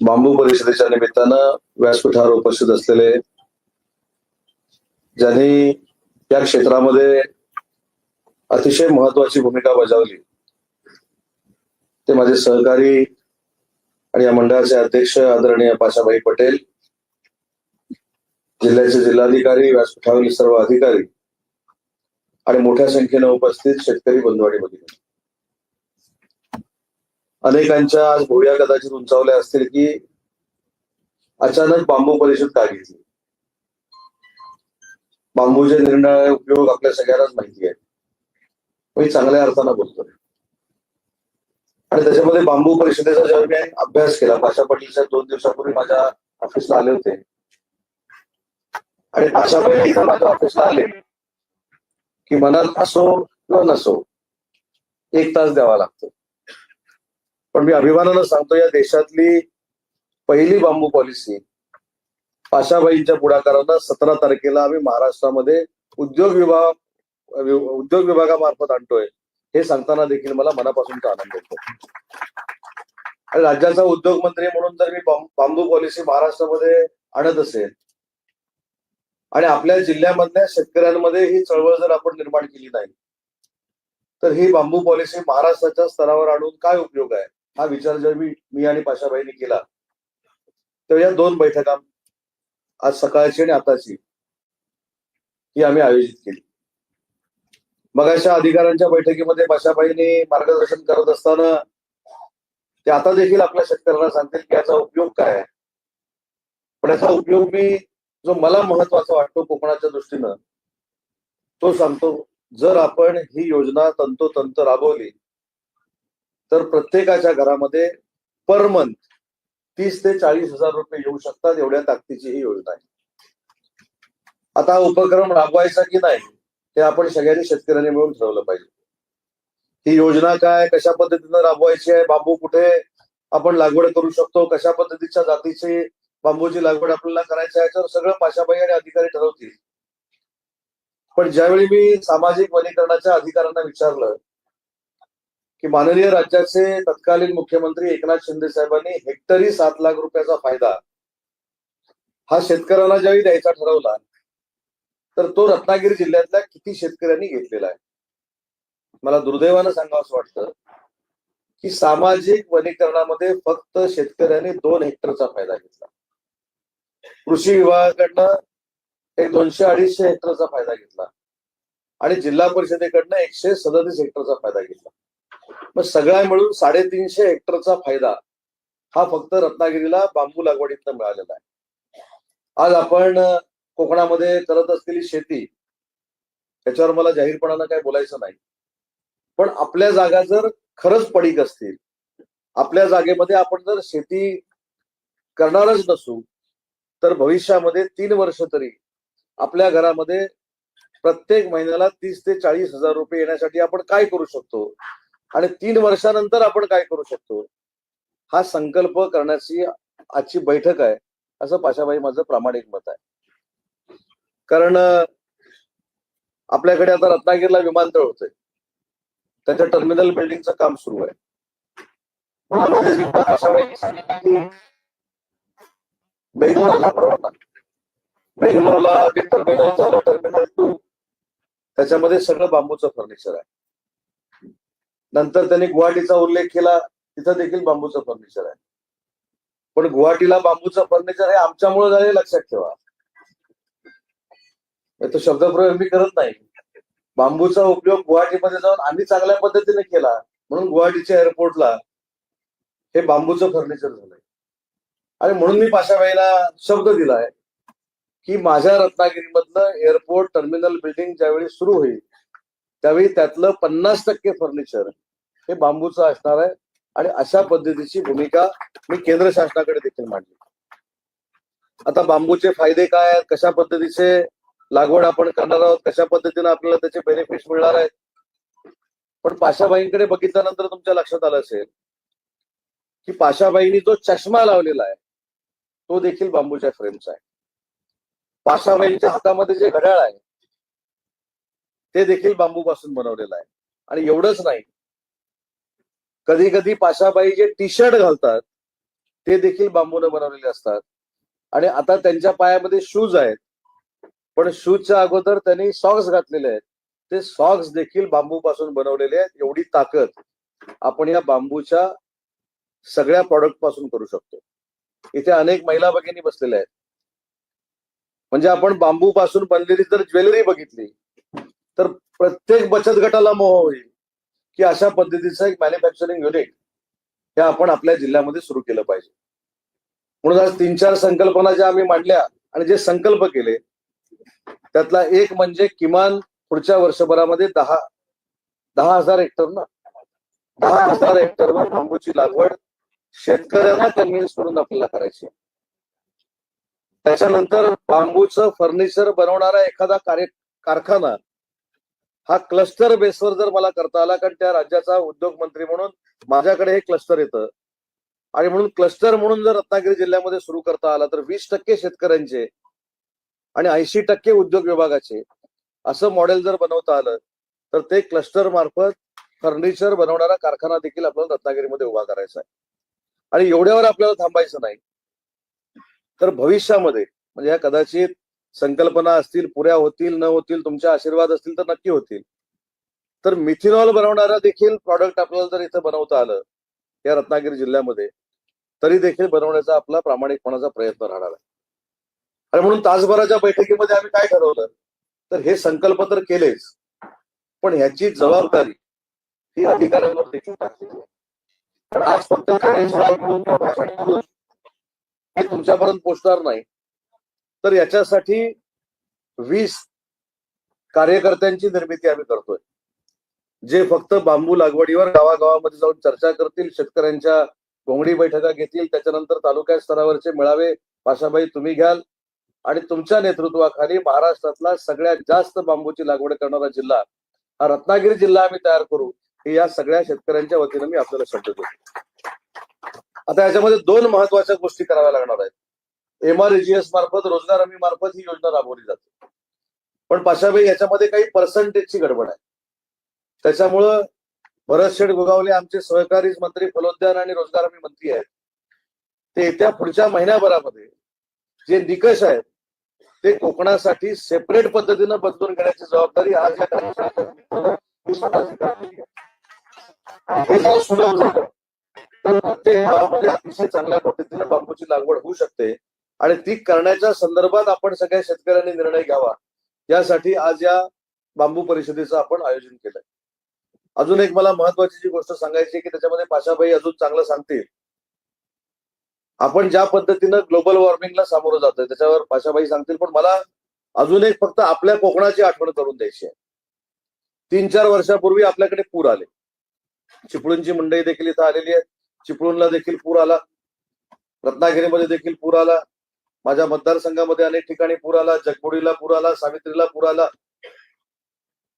बांबू परिषदेच्या निमित्तानं व्यासपीठावर उपस्थित असलेले ज्यांनी या क्षेत्रामध्ये अतिशय महत्वाची भूमिका बजावली ते माझे सहकारी आणि या मंडळाचे अध्यक्ष आदरणीय पाशाभाई पटेल जिल्ह्याचे जिल्हाधिकारी व्यासपीठावरील सर्व अधिकारी आणि मोठ्या संख्येने उपस्थित शेतकरी बंधू आणि भगिनी. अनेकांच्या आज भोवया कदाचित उंचावल्या असतील की अचानक बांबू परिषद का घेतली? बांबूचे निर्णय उपयोग आपल्या सगळ्यांनाच माहिती आहे मी चांगल्या अर्थानं बोलतोय. आणि त्याच्यामध्ये बांबू परिषदेचा जेव्हा मी अभ्यास केला पाशा पाटीलच्या दोन दिवसापूर्वी माझ्या ऑफिसला आले होते. आणि पाशा पाटील माझ्या ऑफिसला आले. की मनात असो किंवा नसो एक तास द्यावा लागतो. पण मी अभिमानानं सांगतो या देशातली पहिली बांबू पॉलिसी पाशाबाईंच्या पुढाकारानं सतरा तारखेला आम्ही महाराष्ट्रामध्ये उद्योग विभाग उद्योग विभागामार्फत आणतोय. हे सांगताना देखील मला मनापासूनचा आनंद होतो. आणि राज्याचा उद्योग मंत्री म्हणून जर मी बांबू पॉलिसी महाराष्ट्रामध्ये आणत असेल आणि आपल्या जिल्ह्यामधल्या शेतकऱ्यांमध्ये ही चळवळ जर आपण निर्माण केली नाही तर ही बांबू पॉलिसी महाराष्ट्राच्या स्तरावर आणून काय उपयोग आहे? हा विचार जर मी मी आणि पाशाबाईंनी केला तर या दोन बैठका आज सकाळची आणि आताची ही आम्ही आयोजित केली. मग अशा अधिकाऱ्यांच्या बैठकीमध्ये पाशाबाईंनी मार्गदर्शन करत असताना ते आता देखील आपल्या शेतकऱ्यांना सांगतील की याचा उपयोग काय आहे. पण याचा उपयोग मी जो मला महत्त्वाचा वाटतो कोकणाच्या दृष्टीनं तो सांगतो जर आपण ही योजना तंतोतंत राबवली तर प्रत्येकाच्या घरामध्ये पर मंथ तीस ते चाळीस हजार रुपये येऊ शकतात एवढ्या ताकदीची ही योजना आहे. आता हा उपक्रम राबवायचा की नाही हे आपण सगळ्यांनी शेतकऱ्यांनी मिळून ठरवलं पाहिजे. ही योजना काय कशा पद्धतीनं राबवायची आहे बांबू कुठे आपण लागवड करू शकतो कशा पद्धतीच्या जातीची बांबूची लागवड आपल्याला करायची आहे याच्यावर सगळं पाशाबाई आणि अधिकारी ठरवतील. पण ज्यावेळी मी सामाजिक वनीकरणाच्या अधिकाऱ्यांना विचारलं की माननीय राज्याचे तत्कालीन मुख्यमंत्री एकनाथ शिंदे साहेबांनी हेक्टरी सात लाख रुपयाचा फायदा हा शेतकऱ्यांना ज्यावेळी द्यायचा ठरवला तर तो रत्नागिरी जिल्ह्यातल्या किती शेतकऱ्यांनी घेतलेला आहे? मला दुर्दैवानं सांगावं असं वाटतं की सामाजिक वनीकरणामध्ये फक्त शेतकऱ्यांनी दोन हेक्टरचा फायदा घेतला. कृषी विभागाकडनं एक दोनशे अडीचशे हेक्टरचा फायदा घेतला आणि जिल्हा परिषदेकडनं एकशे सदतीस हेक्टरचा फायदा घेतला. मग सगळ्या मिळून साडेतीनशे हेक्टरचा फायदा हा फक्त रत्नागिरीला बांबू लागवडीतनं मिळालेला आहे. आज आपण कोकणामध्ये करत असलेली शेती त्याच्यावर मला जाहीरपणानं काही बोलायचं नाही. पण आपल्या जागा जर खरंच पडीक असतील आपल्या जागेमध्ये आपण जर शेती करणारच नसू तर भविष्यामध्ये तीन वर्ष तरी आपल्या घरामध्ये प्रत्येक महिन्याला तीस ते चाळीस हजार रुपये येण्यासाठी आपण काय करू शकतो? आणि तीन वर्षानंतर आपण काय करू शकतो? हा संकल्प करण्याची आजची बैठक आहे असं पाशाबाई माझं प्रामाणिक मत आहे. कारण आपल्याकडे आता रत्नागिरीला विमानतळ होतंय. त्याच्या टर्मिनल बिल्डिंगचं काम सुरू आहे. बेंगलोरला टर्मिनल टर्मिनल टू त्याच्यामध्ये सगळं बांबूचं फर्निचर आहे. नंतर त्यांनी गुवाहाटीचा उल्लेख केला तिथं देखील बांबूचं फर्निचर आहे. पण गुवाहाटीला बांबूचं फर्निचर हे आमच्यामुळे झाले लक्षात ठेवा. तो शब्दप्रयोग मी करत नाही. बांबूचा उपयोग गुवाहाटीमध्ये जाऊन आम्ही चांगल्या पद्धतीने केला म्हणून गुवाहाटीच्या एअरपोर्टला हे बांबूचं फर्निचर झालंय. आणि म्हणून मी पाशाबाईला शब्द दिलाय की माझ्या रत्नागिरीमधलं एअरपोर्ट टर्मिनल बिल्डिंग ज्यावेळी सुरू होईल त्यावेळी त्यातलं पन्नास टक्के फर्निचर हे बांबूचं असणार आहे. आणि अशा पद्धतीची भूमिका मी केंद्र शासनाकडे देखील मांडली. आता बांबूचे फायदे काय आहेत? कशा पद्धतीचे लागवड आपण करणार आहोत? कशा पद्धतीने आपल्याला त्याचे बेनिफिट्स मिळणार आहेत? पण पाशाबाईंकडे बघितल्यानंतर तुमच्या लक्षात आलं असेल की पाशाबाईंनी जो चष्मा लावलेला आहे तो देखील बांबूच्या फ्रेमचा आहे. पाशाबाईंच्या हातामध्ये जे घड्याळ आहे ते देखील बांबूपासून बनवलेलं आहे. आणि एवढंच नाही. कधी कधी पाशाबाई जे टी शर्ट घालतात ते देखील बांबूने बनवलेले असतात. आणि आता त्यांच्या पायामध्ये शूज आहेत. पण शूजच्या अगोदर त्यांनी सॉक्स घातलेले आहेत. ते सॉक्स देखील बांबू पासून बनवलेले आहेत. एवढी ताकद आपण या बांबूच्या सगळ्या प्रॉडक्टपासून करू शकतो. इथे अनेक महिला भगिनी बसलेल्या आहेत. म्हणजे आपण बांबू पासून बनलेली जर ज्वेलरी बघितली तर प्रत्येक बचत गटाला मोह होईल की अशा पद्धतीचं एक मॅन्युफॅक्चरिंग युनिट हे आपण आपल्या जिल्ह्यामध्ये सुरू केलं पाहिजे. म्हणून आज तीन चार संकल्पना ज्या आम्ही मांडल्या आणि जे संकल्प केले त्यातला एक म्हणजे किमान पुढच्या वर्षभरामध्ये दहा दहा हजार हेक्टर ना? दहा हजार हेक्टरवर बांबूची लागवड शेतकऱ्यांना कन्व्हिन्स करून आपल्याला करायची त्याच्यानंतर बांबूचं फर्निचर बनवणारा एखादा कार्य कारखाना हा क्लस्टर बेसवर जर मला करता आला कारण त्या राज्याचा उद्योग मंत्री म्हणून माझ्याकडे हे क्लस्टर येतं. आणि म्हणून क्लस्टर म्हणून जर रत्नागिरी जिल्ह्यामध्ये सुरू करता आला तर वीस टक्के शेतकऱ्यांचे आणि ऐंशी टक्के उद्योग विभागाचे असं मॉडेल जर बनवता आलं तर ते क्लस्टर मार्फत फर्निचर बनवणारा कारखाना देखील आपल्याला रत्नागिरीमध्ये उभा करायचा आहे. आणि एवढ्यावर आपल्याला थांबायचं नाही. तर भविष्यामध्ये म्हणजे ह्या कदाचित संकल्पना असतील पुऱ्या होतील न होतील तुमचे आशीर्वाद असतील तर नक्की होतील. तर मिथिनॉल बनवणारा देखील प्रॉडक्ट आपल्याला जर इथं बनवता आलं या रत्नागिरी जिल्ह्यामध्ये तरी देखील बनवण्याचा आपला प्रामाणिकपणाचा प्रयत्न राहणार आहे. आणि म्हणून तासभराच्या बैठकीमध्ये आम्ही काय ठरवलं तर हे संकल्प तर केलेच पण ह्याची जबाबदारी ही अधिकाऱ्यांवर देखील टाकलेली आहे. आज फक्त हे तुमच्यापर्यंत पोचणार नाही. तर याच्यासाठी वीस कार्यकर्त्यांची निर्मिती आम्ही करतोय. जे फक्त बांबू लागवडीवर गावागावामध्ये जाऊन चर्चा करतील शेतकऱ्यांच्या कोंगडी बैठका घेतील त्याच्यानंतर तालुका स्तरावरचे मेळावे पाशाबाई तुम्ही घ्याल. आणि तुमच्या नेतृत्वाखाली महाराष्ट्रातला सगळ्यात जास्त बांबूची लागवड करणारा जिल्हा हा रत्नागिरी जिल्हा आम्ही तयार करू हे या सगळ्या शेतकऱ्यांच्या वतीनं मी आपल्याला शब्द देतो. आता याच्यामध्ये दोन महत्त्वाच्या गोष्टी कराव्या लागणार आहेत. एमआरएजीएस मार्फत रोजगार हमी मार्फत ही योजना राबवली जाते. पण पाशाबाई याच्यामध्ये काही पर्सेंटेजची गडबड आहे. त्याच्यामुळं भरत शेठ गोगावले आमचे सहकारी मंत्री फलोद्यान आणि रोजगार हमी मंत्री आहेत. ते येत्या पुढच्या महिन्याभरामध्ये जे निकष आहेत ते कोकणासाठी सेपरेट पद्धतीनं बदलून घेण्याची जबाबदारी आज या अतिशय चांगल्या पद्धतीने बांबूची लागवड होऊ शकते. आणि ती करण्याच्या संदर्भात आपण सगळ्या शेतकऱ्यांनी निर्णय घ्यावा. यासाठी आज या बांबू परिषदेचं आपण आयोजन केलंय. अजून एक मला महत्वाची जी गोष्ट सांगायची आहे की त्याच्यामध्ये पाशाबाई अजून चांगलं सांगतील. आपण ज्या पद्धतीनं ग्लोबल वॉर्मिंगला सामोरं जातोय त्याच्यावर पाशाबाई सांगतील पण मला अजून एक फक्त आपल्या कोकणाची आठवण करून द्यायची आहे. तीन चार वर्षापूर्वी आपल्याकडे पूर आले. चिपळूणची मंडई देखील इथं आलेली आहे. चिपळूणला देखील पूर आला. रत्नागिरीमध्ये देखील पूर आला. माझ्या मतदारसंघामध्ये अनेक ठिकाणी पूर आला जगबुडीला पूर आला सावित्रीला पूर आला.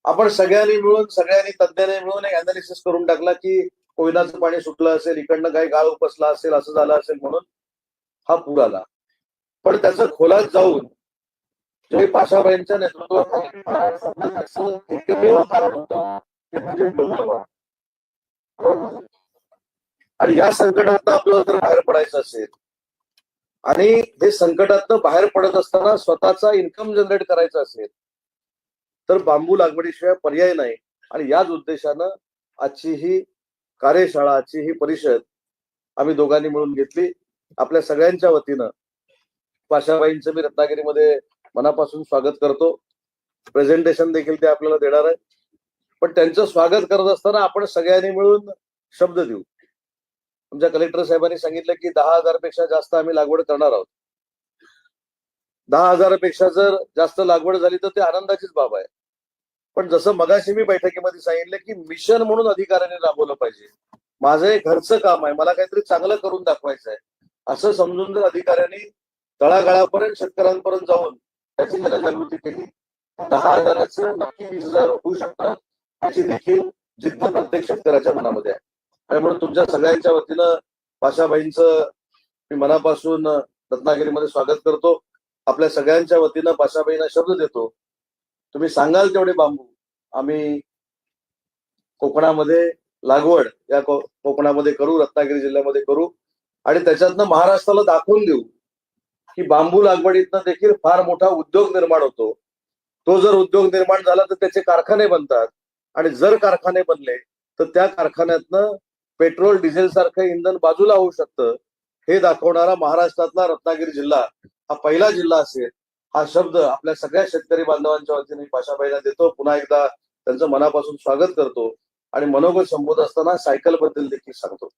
आपण सगळ्यांनी मिळून सगळ्यांनी तज्ज्ञांनी मिळून एक अनालिसिस करून टाकला की कोयनाचं पाणी सुटलं असेल इकडनं काही गाळ उपसला असेल असं झालं असेल म्हणून हा पूर आला. पण त्याचं खोलात जाऊन जे पाशाबाईंच्या नेतृत्वात म्हणजे आणि या संकटात आपल्याला जर बाहेर पडायचं असेल आणि हे संकटातनं बाहेर पडत असताना स्वतःचा इन्कम जनरेट करायचा असेल तर बांबू लागवडीशिवाय पर्याय नाही. आणि याच उद्देशानं आजची ही कार्यशाळा आजची ही परिषद आम्ही दोघांनी मिळून घेतली. आपल्या सगळ्यांच्या वतीनं पाशाबाईंचं मी रत्नागिरीमध्ये मनापासून स्वागत करतो. प्रेझेंटेशन देखील ते आपल्याला देणार आहे पण त्यांचं स्वागत करत असताना आपण सगळ्यांनी मिळून शब्द देऊ. आमच्या कलेक्टर साहेबांनी सांगितलं की दहा हजारपेक्षा जास्त आम्ही लागवड करणार आहोत. दहा हजारापेक्षा जर जास्त लागवड झाली तर ते आनंदाचीच बाब आहे. पण जसं मगाशी मी बैठकीमध्ये सांगितलं की मिशन म्हणून अधिकाऱ्यांनी राबवलं पाहिजे. माझं हे घरचं काम आहे. मला काहीतरी चांगलं करून दाखवायचं आहे असं समजून जर अधिकाऱ्यांनी तळागाळापर्यंत शेतकऱ्यांपर्यंत जाऊन त्याची जनजागृती केली दहा हजाराचं नक्की वीस हजार होऊ शकतात याची देखील जिद्द प्रत्येक शेतकऱ्याच्या मनामध्ये आहे. त्यामुळे तुमच्या सगळ्यांच्या वतीनं पाशाबाईंचं मी मनापासून रत्नागिरीमध्ये स्वागत करतो. आपल्या सगळ्यांच्या वतीनं पाशाबाईंना शब्द देतो. तुम्ही सांगाल तेवढे बांबू. आम्ही कोकणामध्ये लागवड या कोकणामध्ये करू रत्नागिरी जिल्ह्यामध्ये करू आणि त्याच्यातनं महाराष्ट्राला दाखवून देऊ. की बांबू लागवडीतनं देखील फार मोठा उद्योग निर्माण होतो. तो जर उद्योग निर्माण झाला तर त्याचे कारखाने बनतात. आणि जर कारखाने बनले तर त्या कारखान्यातनं पेट्रोल डिझेल सारखं इंधन बाजूला होऊ शकतं हे दाखवणारा महाराष्ट्रातला रत्नागिरी जिल्हा हा पहिला जिल्हा असेल हा शब्द आपल्या सगळ्या शेतकरी बांधवांच्या वतीने पाशाबाईंना देतो. पुन्हा एकदा त्यांचं मनापासून स्वागत करतो आणि मनोगत संबोध असताना सायकलबद्दल देखील सांगतो.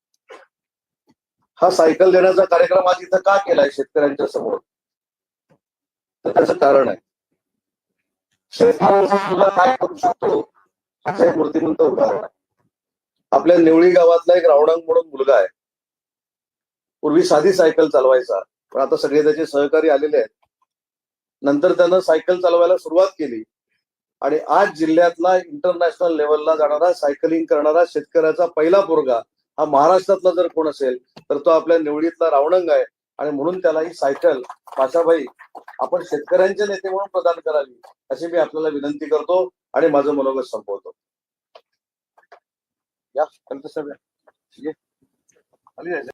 हा सायकल देण्याचा कार्यक्रम आज इथं का केलाय शेतकऱ्यांच्या समोर? तर त्याचं कारण आहे. शेतकऱ्यांचा काय करू शकतो? असं मूर्तिमंत उदाहरण आहे. आपल्या निवळी गावातला एक रावणांग म्हणून मुलगा आहे. पूर्वी साधी सायकल चालवायचा पण आता सगळे त्याचे सहकारी आलेले आहेत. नंतर त्यानं सायकल चालवायला सुरुवात केली. आणि आज जिल्ह्यातला इंटरनॅशनल लेवलला जाणारा सायकलिंग करणारा शेतकऱ्याचा पहिला पोरगा हा महाराष्ट्रातला जर कोण असेल तर तो आपल्या निवडीतला रावणंग आहे. आणि म्हणून त्याला ही सायकल पाशाबाई आपण शेतकऱ्यांचे नेते म्हणून प्रदान करावी अशी मी आपल्याला विनंती करतो आणि माझं मनोगत संपवतो. या कल्पेश साहेब या. ये. खाली जायचं.